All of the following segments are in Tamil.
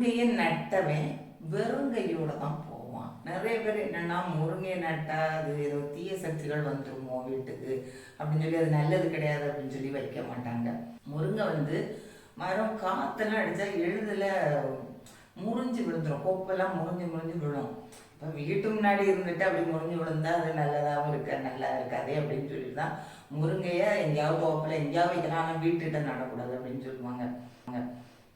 முருங்கையை நட்டவன் வெறுங்கையோட தான் போவான். நிறைய பேர் என்னென்னா முருங்கையை நட்டால் அது ஏதோ தீய சக்திகள் வந்துருமோ வீட்டுக்கு? அப்படின்னு சொல்லி அது நல்லது கிடையாது அப்படின்னு சொல்லி வைக்க மாட்டாங்க. முருங்கை வந்து மரம் காற்றெல்லாம் அடித்தா எழுதில் முறிஞ்சு விழுந்துடும் கோப்பெல்லாம் முறிஞ்சு முறிஞ்சு விழும். இப்போ வீட்டு முன்னாடி இருந்துட்டு அப்படி முறிஞ்சு விழுந்தா அது நல்லதாகவும் இருக்க நல்லா இருக்காதே அப்படின்னு சொல்லி தான் முருங்கையை எங்கேயாவது தோப்பில் எங்கேயாவது வைக்கலாம். ஆனால் வீட்டுக்கிட்ட நடக்கூடாது அப்படின்னு சொல்லுவாங்க.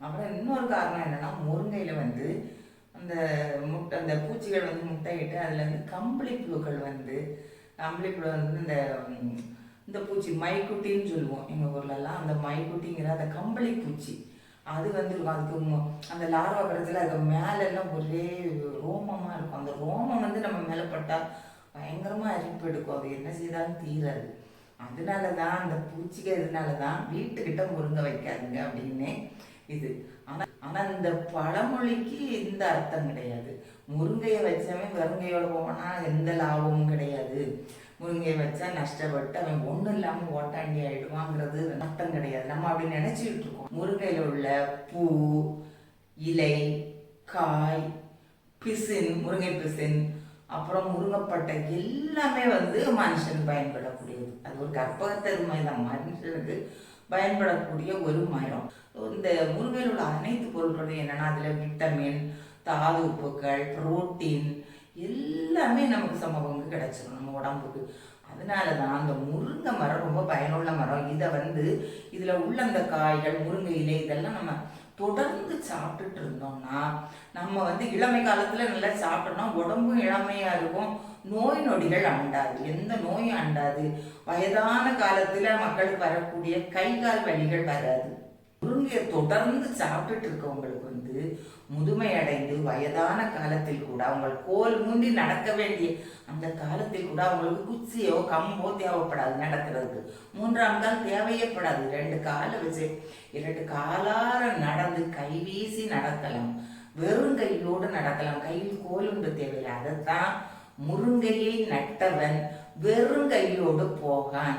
அப்புறம் இன்னொரு காரணம் என்னென்னா முருங்கையில் வந்து அந்த முட்டை அந்த பூச்சிகள் வந்து முட்டையிட்டு அதில் வந்து கம்பளி புழுக்கள் வந்து கம்பளி புழு வந்து இந்த இந்த பூச்சி மைக்குட்டின்னு சொல்லுவோம். எங்கள் ஊர்லலாம் அந்த மைக்குட்டிங்கிற அந்த கம்பளி பூச்சி அது வந்து இருக்கும் அதுக்கு அந்த லார்வா கடத்துல அதுக்கு மேலெல்லாம் ஒரே ரோமமாக இருக்கும். அந்த ரோமம் வந்து நம்ம மேலே பட்டால் பயங்கரமாக அரிப்பு எடுக்கும். அது என்ன செய்தாலும் தீராது. அதனால தான் அந்த பூச்சிக்கு இதனால தான் வீட்டுக்கிட்ட முருங்கை வைக்காதுங்க அப்படின்னு இது. ஆனால் ஆனால் இந்த பழமொழிக்கு இந்த அர்த்தம் கிடையாது. முருங்கையை வச்சவன் வெறுங்கையோட போனால் எந்த லாபமும் கிடையாது. முருங்கையை வச்சா நஷ்டப்பட்டு அவன் ஒன்றும் இல்லாமல் ஓட்டாண்டி ஆயிடுவாங்கிறது அர்த்தம் கிடையாது. நம்ம அப்படி நினைச்சுக்கிட்டு இருக்கோம். முருங்கையில் உள்ள பூ இலை காய் பிசின் முருங்கை பிசின் அப்புறம் முருங்கைப்பட்டை எல்லாமே வந்து மனுஷன் பயன்படக்கூடியது. அது ஒரு கற்பகத்தருமை தான் மனுஷனுக்கு பயன்படக்கூடிய ஒரு மரம். இந்த முருங்கையில் உள்ள அனைத்து பொருட்களும் என்னென்னா அதில் விட்டமின் தாது உப்புக்கள் புரோட்டீன் எல்லாமே நமக்கு சம கிடைச்சிடும் நம்ம உடம்புக்கு. அதனால தான் அந்த முருங்கை மரம் ரொம்ப பயனுள்ள மரம். இதை வந்து இதில் உள்ள அந்த காய்கள் முருங்கை இலை இதெல்லாம் நம்ம தொடர்ந்து சாப்பிட்டுட்டு இருந்தோம்னா நம்ம வந்து இளமை காலத்துல நல்லா சாப்பிட்டோம்னா உடம்பும் இளமையா இருக்கும். நோய் நொடிகள் அண்டாது. எந்த நோயும் அண்டாது. வயதான காலத்துல மக்களுக்கு வரக்கூடிய கை கால் வலிகள் வராது. முருங்கையை தொடர்ந்து சாப்பிட்டுட்டு இருக்கவங்களுக்கு வந்து முதுமை அடைந்து வயதான காலத்தில் கூட அவங்க கோல் மூண்டி நடக்க வேண்டிய அந்த காலத்தில் கூட அவங்களுக்கு குச்சியோ கம்போ தேவைப்படாது நடக்கிறதுக்கு மூன்றாம் கால் தேவையப்படாது. ரெண்டு காலை வச்சு இரண்டு காலார நடந்து கை வீசி நடக்கலாம். வெறும் கையோடு நடக்கலாம். கையில் கோலுண்டு தேவையில்லை. அதைத்தான் முருங்கையை நட்டவன் வெறும் கையோடு போகான்.